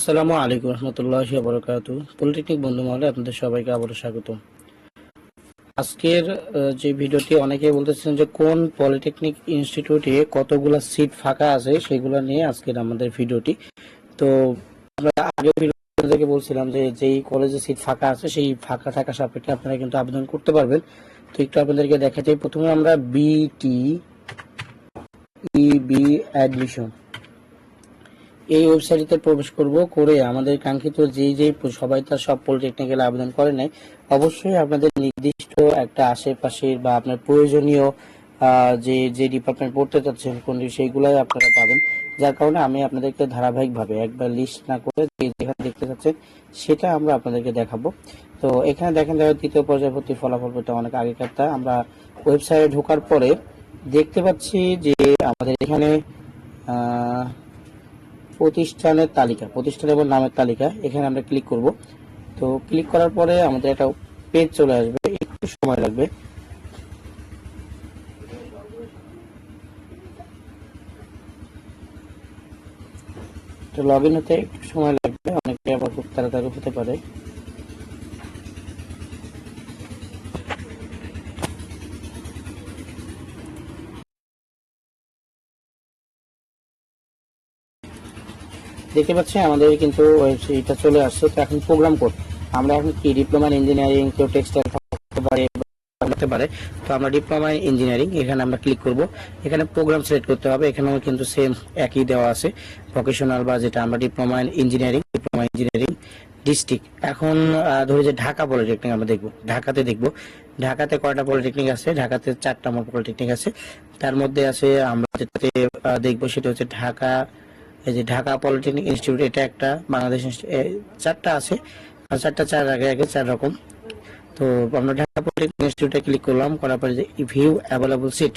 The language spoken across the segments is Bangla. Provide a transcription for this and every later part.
আসসালামু আলাইকুম রহমতুল্লাহ বরকাত পলিটেকনিক বন্ধু মহলে আপনাদের সবাইকে আবারও স্বাগত আজকের যে ভিডিওটি অনেকে বলতেছেন যে কোন পলিটেকনিক ইনস্টিটিউটে কতগুলো সিট ফাঁকা আছে সেগুলো নিয়ে আজকের আমাদের ভিডিওটি। তো আমরা আগের ভিডিওতে বলছিলাম যে যেই কলেজে সিট ফাঁকা আছে সেই ফাঁকা থাকা সাপেক্ষে আপনারা কিন্তু আবেদন করতে পারবেন। তো একটু আপনাদেরকে দেখাচ্ছি প্রথমে আমরা বিটি ইবি অ্যাডমিশন এই ওয়েবসাইটে প্রবেশ করব করে আমাদের কাঙ্ক্ষিত যে যে সবাই তার সব পলিটেকনিক্যাল আবেদন করে নেয়, অবশ্যই আপনাদের নির্দিষ্ট একটা আশেপাশের বা আপনার প্রয়োজনীয় যে যে ডিপার্টমেন্ট পড়তে চাচ্ছেন কোন সেইগুলাই আপনারা পাবেন। যার কারণে আমি আপনাদেরকে ধারাবাহিকভাবে একবার লিস্ট না করে যেখানে দেখতে চাচ্ছেন সেটা আমরা আপনাদেরকে দেখাবো। তো এখানে দেখেন যারা তৃতীয় পর্যায় ভর্তির ফলাফল পেতে অনেক আগেকার তা আমরা ওয়েবসাইটে ঢোকার পরে দেখতে পাচ্ছি যে আমাদের এখানে প্রতিষ্ঠানের তালিকা প্রতিষ্ঠান এবং নামের তালিকা, এখানে আমরা ক্লিক করব। তো ক্লিক করার পরে আমাদের একটা পেজ চলে আসবে, একটু সময় লাগবে। লগ ইন হতে একটু সময় লাগবে, অনেকে আবার খুব তাড়াতাড়ি হতে পারে। দেখতে পাচ্ছি আমাদের কিন্তু এটা চলে আসছে। তো এখন প্রোগ্রাম কোড। আমরা এখন কি ডিপ্লোমা ইঞ্জিনিয়ারিং কেউ টেক্সটাইল পারে পারে, তো আমরা ডিপ্লোমা ইঞ্জিনিয়ারিং এখানে আমরা ক্লিক করব। এখানে প্রোগ্রাম সিলেক্ট করতে হবে। এখানেও কিন্তু সেম একই দেওয়া আছে। ভোকেশনাল বা যেটা আমরা diploma engineering diploma engineering district এখন ধরি যে ঢাকা পলিটেকনিক আমরা দেখব। ঢাকাতে দেখব। ঢাকাতে কয়টা পলিটেকনিক আছে? ঢাকাতে চারটা মোট পলিটেকনিক আছে। তার মধ্যে আছে আমরা যেটাতে দেখব সেটা হচ্ছে ঢাকা এই যে ঢাকা পলিটেকনিক ইনস্টিটিউট, এটা একটা বাংলাদেশ চারটা আছে। আর চারটা চার আগে আগে চার রকম। তো আমরা ঢাকা পলিটেকনিক ইনস্টিটিউটে ক্লিক করলাম, করার পরে যে ভিউ অ্যাভেলেবল সিট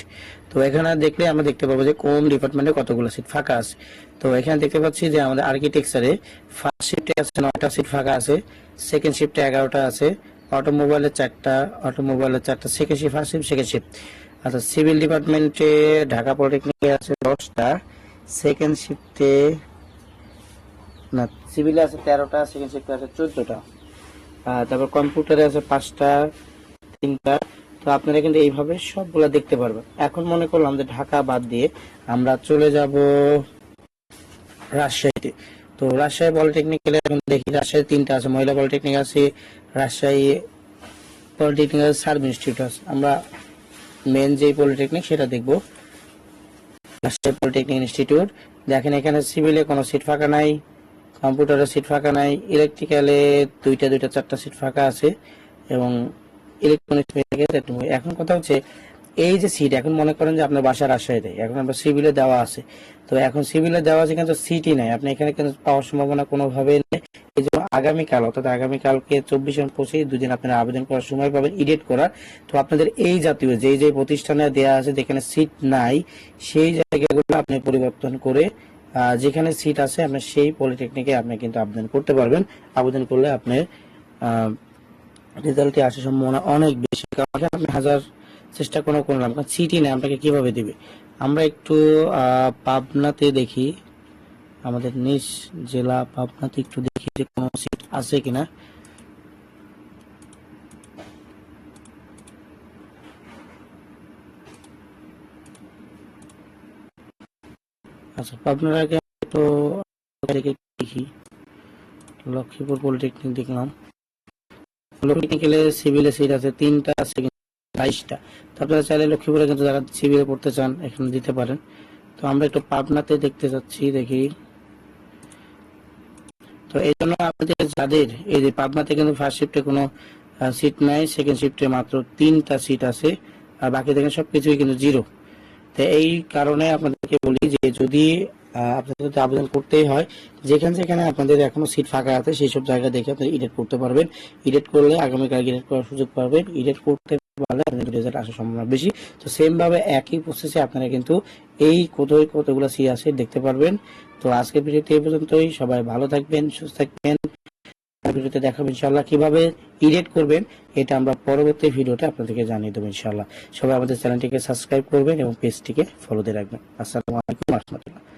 তো এখানে দেখলে আমরা দেখতে পাবো যে কোন ডিপার্টমেন্টে কতগুলো সিট ফাঁকা আছে। তো এখানে দেখতে পাচ্ছি যে আমাদের আর্কিটেকচারে ফার্স্ট শিফটে আছে নয়টা সিট ফাঁকা আছে সেকেন্ড শিফটে এগারোটা আছে অটোমোবাইলের চারটা অটোমোবাইলের চারটা second shift first shift second shift আচ্ছা সিভিল ডিপার্টমেন্টে ঢাকা পলিটেকনিকে আছে দশটা সেকেন্ড শিফটে না সিভিলে আছে তেরোটা সেকেন্ড শিফটে আছে চোদ্দটা। তারপর কম্পিউটারে আছে পাঁচটা, তিনটা। তো আপনারা কিন্তু এইভাবে সবগুলা দেখতে পারবেন। এখন মনে করলাম যে ঢাকা বাদ দিয়ে আমরা চলে যাব রাজশাহীতে। তো রাজশাহী পলিটেকনিক্যালে দেখি রাজশাহী তিনটা আছে, মহিলা পলিটেকনিক আছে, রাজশাহী পলিটেকনিক আছে সার্ভ ইনস্টিটিউট আছে। আমরা মেন যে পলিটেকনিক সেটা দেখব। রাজশাহী পলিটেকনিক ইনস্টিটিউট দেখেন এখানে সিভিলে কোনো সিট ফাঁকা নাই কম্পিউটারে সিট ফাঁকা নাই ইলেকট্রিক্যালে দুইটা দুইটা, চারটা সিট ফাঁকা আছে এবং ইলেকট্রনিক্স এখন কথা হচ্ছে এই যে সিট এখন মনে করেন যে আপনার বাসা রাজশাহীতে এখন আপনার সিভিলে দেওয়া আছে। তো এখন সিভিলে দেওয়া আছে কিন্তু সিটই নাই। আপনি এখানে কিন্তু পাওয়ার সম্ভাবনা কোনোভাবে নেই। এই জন্য আগামীকাল, অর্থাৎ আগামীকালকে চব্বিশ এবং পঁচিশ দুদিন আপনারা আবেদন করার সময় পাবেন এডিট করার। তো আপনাদের এই জাতীয় যে যে প্রতিষ্ঠানে দেওয়া আছে, যেখানে সিট নাই, সেই জায়গাগুলো আপনি পরিবর্তন করে যেখানে সিট আছে, আপনি সেই পলিটেকনিকে আপনি কিন্তু আবেদন করতে পারবেন। আবেদন করলে আপনার রেজাল্টে আসার সম্ভাবনা অনেক বেশি। কারণ আপনি হাজার চেষ্টা কোনো করলাম কারণ সিটই নেই আপনাকে কীভাবে দিবে? আমরা একটু পাবনাতে দেখি। আমাদের নিজ জেলা পাবনাতে একটু দেখি যে কোনো সিট আছে কিনা। আচ্ছা পাবনার আগে তো দেখি লক্ষ্মীপুর পলিটেকনিক দেখলাম। সিভিলে সিট আছে, তিনটা আছে বাইশটা। তো আপনারা চাইলে লক্ষ্মীপুরে কিন্তু যারা সিভিলে পড়তে চান, এখানে দিতে পারেন। তো আমরা একটু পাবনাতে দেখতে চাচ্ছি দেখি। তো এই জন্য আমাদের যাদের, এই যে পাবনাতে কিন্তু ফার্স্ট শিফটে কোনো সিট নাই সেকেন্ড শিফটে মাত্র তিনটা সিট আছে, আর বাকি দেখেন সবকিছুই কিন্তু জিরো তো এই কারণে আপনাদেরকে বলি যে যদি আপনাদের যদি আবেদন করতেই হয়, যেখানে যেখানে আপনাদের এখনও সিট ফাঁকা আছে, সেই সব জায়গা দেখে আপনি ইডেট করতে পারবেন। ইডেট করলে আগামীকাল ইডেট করার সুযোগ পাবেন। ইডেট করতে পারলে রেজাল্ট আসার সম্ভাবনা বেশি। তো একই প্রসেসে আপনারা কিন্তু এই কতই কতগুলো সি আছে দেখতে পারবেন। তো ভিডিওতে এই পর্যন্তই। সবাই ভালো থাকবেন, সুস্থ থাকবেন। ভিডিওতে দেখাবো ইনশাল্লাহ কীভাবে ইডিট করবেন, এটা আমরা পরবর্তী ভিডিওতে আপনাদেরকে জানিয়ে দেবো ইনশাল্লাহ সবাই আমাদের চ্যানেলটিকে সাবস্ক্রাইব করবেন এবং পেজটিকে ফলো দিয়ে রাখবেন। আসসালামু আলাইকুম রহমতুল্লাহ।